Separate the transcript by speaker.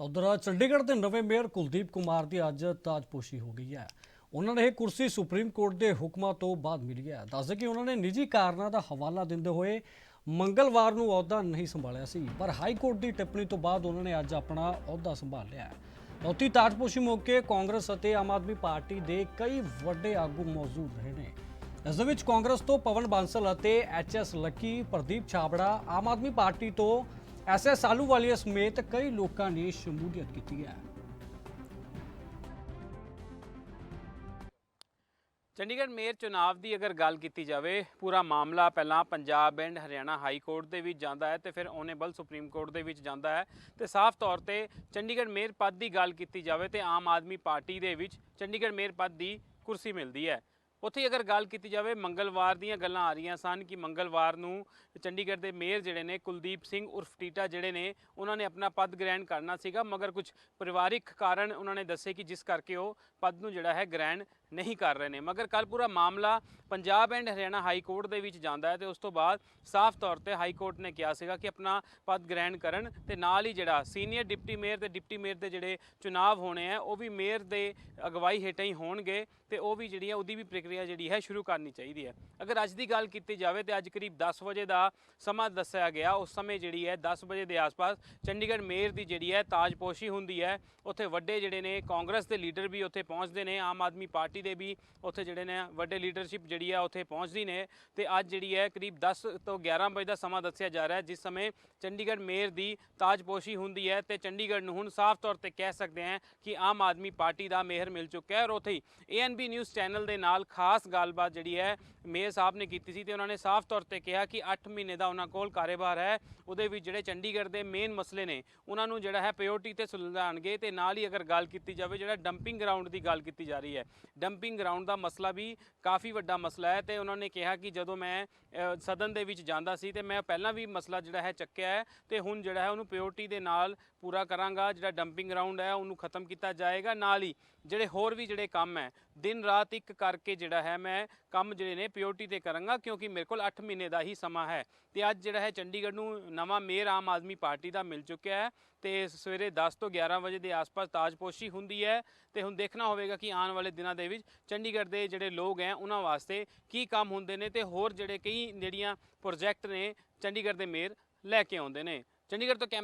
Speaker 1: ਤਾਂ ਉਧਰ ਚੰਡੀਗੜ੍ਹ ਦੇ ਨਵੇਂ ਮੇਅਰ ਕੁਲਦੀਪ ਕੁਮਾਰ ਦੀ ਅੱਜ ਤਾਜਪੋਸ਼ੀ ਹੋ ਗਈ ਹੈ। ਉਹਨਾਂ ਨੇ ਇਹ ਕੁਰਸੀ ਸੁਪਰੀਮ ਕੋਰਟ ਦੇ ਹੁਕਮਾਂ ਤੋਂ ਬਾਅਦ ਮਿਲੀ ਹੈ। ਦੱਸਦੇ ਕਿ ਉਹਨਾਂ ਨੇ ਨਿੱਜੀ ਕਾਰਨਾਂ ਦਾ ਹਵਾਲਾ ਦਿੰਦੇ ਹੋਏ ਮੰਗਲਵਾਰ ਨੂੰ ਅਹੁਦਾ ਨਹੀਂ ਸੰਭਾਲਿਆ ਸੀ, ਪਰ ਹਾਈ ਕੋਰਟ ਦੀ ਟਿੱਪਣੀ ਤੋਂ ਬਾਅਦ ਉਹਨਾਂ ਨੇ ਅੱਜ ਆਪਣਾ ਅਹੁਦਾ ਸੰਭਾਲ ਲਿਆ ਹੈ। ਚੌਥੀ ਤਾਜਪੋਸ਼ੀ ਮੌਕੇ ਕਾਂਗਰਸ ਅਤੇ ਆਮ ਆਦਮੀ ਪਾਰਟੀ ਦੇ ਕਈ ਵੱਡੇ ਆਗੂ ਮੌਜੂਦ ਰਹੇ ਨੇ। ਇਸ ਦੇ ਵਿੱਚ ਕਾਂਗਰਸ ਤੋਂ ਪਵਨ ਬਾਂਸਲ ਅਤੇ HS Lucky, Pradeep Chhabra, Aam Aadmi party ਤੋਂ ਐਸਐਸ ਆਲੂਵਾਲੀਆ ਸਮੇਤ ਕਈ ਲੋਕਾਂ ਨੇ ਸ਼ਮੂਲੀਅਤ ਕੀਤੀ ਹੈ।
Speaker 2: ਚੰਡੀਗੜ੍ਹ ਮੇਅਰ ਚੁਣਾਵ ਦੀ ਅਗਰ ਗੱਲ ਕੀਤੀ ਜਾਵੇ, ਪੂਰਾ ਮਾਮਲਾ ਪਹਿਲਾਂ Punjab and Haryana high court ਦੇ ਵਿੱਚ ਜਾਂਦਾ ਹੈ ਤੇ ਫਿਰ ਓਨੇਬਲ ਸੁਪਰੀਮ ਕੋਰਟ ਦੇ ਵਿੱਚ ਜਾਂਦਾ ਹੈ। ਤੇ ਸਾਫ਼ ਤੌਰ ਤੇ ਚੰਡੀਗੜ੍ਹ ਮੇਅਰ ਪਦ ਦੀ ਗੱਲ ਕੀਤੀ ਜਾਵੇ ਤੇ ਆਮ ਆਦਮੀ ਪਾਰਟੀ ਦੇ ਵਿੱਚ ਚੰਡੀਗੜ੍ਹ ਮੇਅਰ ਪਦ ਦੀ ਕੁਰਸੀ ਮਿਲਦੀ ਹੈ। ਉੱਥੇ ਅਗਰ ਗੱਲ ਕੀਤੀ ਜਾਵੇ, ਮੰਗਲਵਾਰ ਦੀਆਂ ਗੱਲਾਂ ਆ ਰਹੀਆਂ ਸਨ ਕਿ ਮੰਗਲਵਾਰ ਨੂੰ ਚੰਡੀਗੜ੍ਹ ਦੇ ਮੇਅਰ ਜਿਹੜੇ ਨੇ, ਕੁਲਦੀਪ ਸਿੰਘ ਉਰਫ ਟੀਟਾ ਜਿਹੜੇ ਨੇ, ਉਹਨਾਂ ਨੇ ਆਪਣਾ ਪਦ ਗ੍ਰਹਿਣ ਕਰਨਾ ਸੀਗਾ। ਮਗਰ ਕੁਝ ਪਰਿਵਾਰਿਕ ਕਾਰਨ ਉਹਨਾਂ ਨੇ ਦੱਸੇ ਕਿ ਜਿਸ ਕਰਕੇ ਉਹ ਪਦ ਨੂੰ ਜਿਹੜਾ ਹੈ ਗ੍ਰਹਿਣ ਨਹੀਂ ਕਰ ਰਹੇ ਨੇ। ਮਗਰ ਕੱਲ ਪੂਰਾ ਮਾਮਲਾ Punjab and Haryana high court ਦੇ ਵਿੱਚ ਜਾਂਦਾ ਹੈ ਤੇ ਉਸ ਤੋਂ ਬਾਅਦ ਸਾਫ਼ ਤੌਰ ਤੇ ਹਾਈ ਕੋਰਟ ਨੇ ਕਿਹਾ ਸੀਗਾ ਕਿ ਆਪਣਾ ਪਦ ਗ੍ਰਹਿਣ ਕਰਨ ਤੇ ਨਾਲ ਹੀ ਜਿਹੜਾ ਸੀਨੀਅਰ ਡਿਪਟੀ ਮੇਅਰ ਤੇ ਡਿਪਟੀ ਮੇਅਰ ਦੇ ਜਿਹੜੇ ਚੁਣਾਵ ਹੋਣੇ ਆ, ਉਹ ਵੀ ਮੇਅਰ ਦੇ ਅਗਵਾਈ ਹੇਠਾਂ ਹੀ ਹੋਣਗੇ ਤੇ ਉਹ ਵੀ ਜਿਹੜੀ ਹੈ ਉਹਦੀ ਵੀ ਪ੍ਰਕਿਰਿਆ ਜਿਹੜੀ ਹੈ ਸ਼ੁਰੂ ਕਰਨੀ ਚਾਹੀਦੀ ਹੈ। ਅਗਰ ਅੱਜ ਦੀ ਗੱਲ ਕੀਤੀ ਜਾਵੇ ਤੇ ਅੱਜ ਕਰੀਬ 10 ਵਜੇ ਦਾ ਸਮਾਂ ਦੱਸਿਆ ਗਿਆ, ਉਸ ਸਮੇਂ ਜਿਹੜੀ ਹੈ 10 ਵਜੇ ਦੇ ਆਸ-ਪਾਸ ਚੰਡੀਗੜ੍ਹ ਮੇਅਰ ਦੀ ਜਿਹੜੀ ਹੈ ਤਾਜਪੋਸ਼ੀ ਹੁੰਦੀ ਹੈ। ਉੱਥੇ ਵੱਡੇ ਜਿਹੜੇ ਨੇ ਕਾਂਗਰਸ ਦੇ ਲੀਡਰ ਵੀ ਉੱਥੇ ਪਹੁੰਚਦੇ ਨੇ, ਆਮ ਆਦਮੀ ਪਾਰਟੀ ਦੇ ਵੀ ਉੱਥੇ ਜਿਹੜੇ ਨੇ ਵੱਡੇ ਲੀਡਰਸ਼ਿਪ ਜਿਹੜੀ ਹੈ ਉੱਥੇ ਪਹੁੰਚਦੀ ਨੇ। ਤੇ ਅੱਜ ਜਿਹੜੀ ਹੈ ਕਰੀਬ 10 ਤੋਂ 11 ਵਜੇ ਦਾ ਸਮਾਂ ਦੱਸਿਆ ਜਾ ਰਿਹਾ ਹੈ, ਜਿਸ ਸਮੇਂ ਚੰਡੀਗੜ੍ਹ ਮੇਅਰ ਦੀ ਤਾਜਪੋਸ਼ੀ ਹੁੰਦੀ ਹੈ ਤੇ ਚੰਡੀਗੜ੍ਹ ਨੂੰ ਹੁਣ ਸਾਫ਼ ਤੌਰ ਤੇ ਕਹਿ ਸਕਦੇ ਹਾਂ ਕਿ ਆਮ ਆਦਮੀ ਪਾਰਟੀ ਦਾ ਮੇਅਰ ਮਿਲ ਚੁੱਕਾ ਹੈ। ਔਰ ਉੱਥੇ ਹੀ ਏਐਨਬੀ ਨਿਊਜ਼ ਚੈਨਲ ਦੇ ਨਾਲ ਖਾਸ ਗੱਲਬਾਤ ਜਿਹੜੀ ਹੈ ਮੇਅਰ ਸਾਹਿਬ ਨੇ ਕੀਤੀ ਸੀ ਤੇ ਉਹਨਾਂ ਨੇ ਸਾਫ਼ ਤੌਰ ਤੇ ਕਿਹਾ ਕਿ 8 ਮਹੀਨੇ ਦਾ ਉਹਨਾਂ ਕੋਲ ਕਾਰੋਬਾਰ ਹੈ। ਉਹਦੇ ਵਿੱਚ ਜਿਹੜੇ ਚੰਡੀਗੜ੍ਹ ਦੇ ਮੇਨ ਮਸਲੇ ਨੇ, ਉਹਨਾਂ ਨੂੰ ਜਿਹੜਾ ਹੈ ਪ੍ਰਾਇੋਰਟੀ ਤੇ ਸੁਲਝਾਉਣਗੇ ਤੇ ਨਾਲ ਹੀ ਅਗਰ ਗੱਲ ਕੀਤੀ ਜਾਵੇ ਜਿਹੜਾ ਡੰਪਿੰਗ ਗਰਾਊਂਡ ਦੀ ਗੱਲ ਕੀਤੀ ਜਾ ਰਹੀ ਹੈ ਡੰਪਿੰਗ ਗਰਾਊਂਡ ਦਾ ਮਸਲਾ ਵੀ ਕਾਫੀ ਵੱਡਾ ਮਸਲਾ ਹੈ ਤੇ ਉਹਨਾਂ ਨੇ ਕਿਹਾ ਕਿ ਜਦੋਂ ਮੈਂ ਸਦਨ ਦੇ ਵਿੱਚ ਜਾਂਦਾ ਸੀ ਤੇ ਮੈਂ ਪਹਿਲਾਂ ਵੀ ਮਸਲਾ ਜਿਹੜਾ ਹੈ ਚੱਕਿਆ ਹੈ ਤੇ ਹੁਣ ਜਿਹੜਾ ਹੈ ਉਹਨੂੰ ਪਿਓਰਟੀ ਦੇ ਨਾਲ ਪੂਰਾ ਕਰਾਂਗਾ, ਜਿਹੜਾ ਡੰਪਿੰਗ ਗਰਾਊਂਡ ਹੈ ਉਹਨੂੰ ਖਤਮ ਕੀਤਾ ਜਾਏਗਾ ਨਾਲ ਹੀ ਜਿਹੜੇ ਹੋਰ ਵੀ ਜਿਹੜੇ ਕੰਮ ਹੈ ਦਿਨ ਰਾਤ ਇੱਕ ਕਰਕੇ ਜਿਹੜਾ ਹੈ ਮੈਂ ਕੰਮ ਜਿਹੜੇ ਨੇ ਪਿਓਰਟੀ ਤੇ ਕਰਾਂਗਾ, ਕਿਉਂਕਿ ਮੇਰੇ ਕੋਲ 8 ਮਹੀਨੇ ਦਾ ਹੀ ਸਮਾਂ ਹੈ। ਤੇ ਅੱਜ ਜਿਹੜਾ ਹੈ ਚੰਡੀਗੜ੍ਹ ਨੂੰ ਨਵਾਂ ਮੇਅਰ ਆਮ ਆਦਮੀ ਪਾਰਟੀ ਦਾ ਮਿਲ ਚੁੱਕਿਆ ਹੈ ਤੇ ਸਵੇਰੇ 10 ਤੋਂ 11 ਵਜੇ ਦੇ ਆਸ-ਪਾਸ ਤਾਜਪੋਸ਼ੀ ਹੁੰਦੀ ਹੈ ਤੇ ਹੁਣ ਦੇਖਣਾ ਹੋਵੇਗਾ ਕਿ ਆਉਣ ਵਾਲੇ ਦਿਨਾਂ ਦੇ ਵਿੱਚ ਚੰਡੀਗੜ੍ਹ ਦੇ ਜਿਹੜੇ ਲੋਕ ਹੈ ਉਹਨਾਂ ਵਾਸਤੇ ਕੀ ਕੰਮ ਹੁੰਦੇ ਨੇ ਤੇ ਹੋਰ ਜਿਹੜੇ ਕਈ ਜਿਹੜੀਆਂ ਪ੍ਰੋਜੈਕਟ ਨੇ ਚੰਡੀਗੜ੍ਹ ਦੇ ਮੇਅਰ ਲੈ ਕੇ ਆਉਂਦੇ ਨੇ। ਚੰਡੀਗੜ੍ਹ ਤੋਂ ਕੈਮ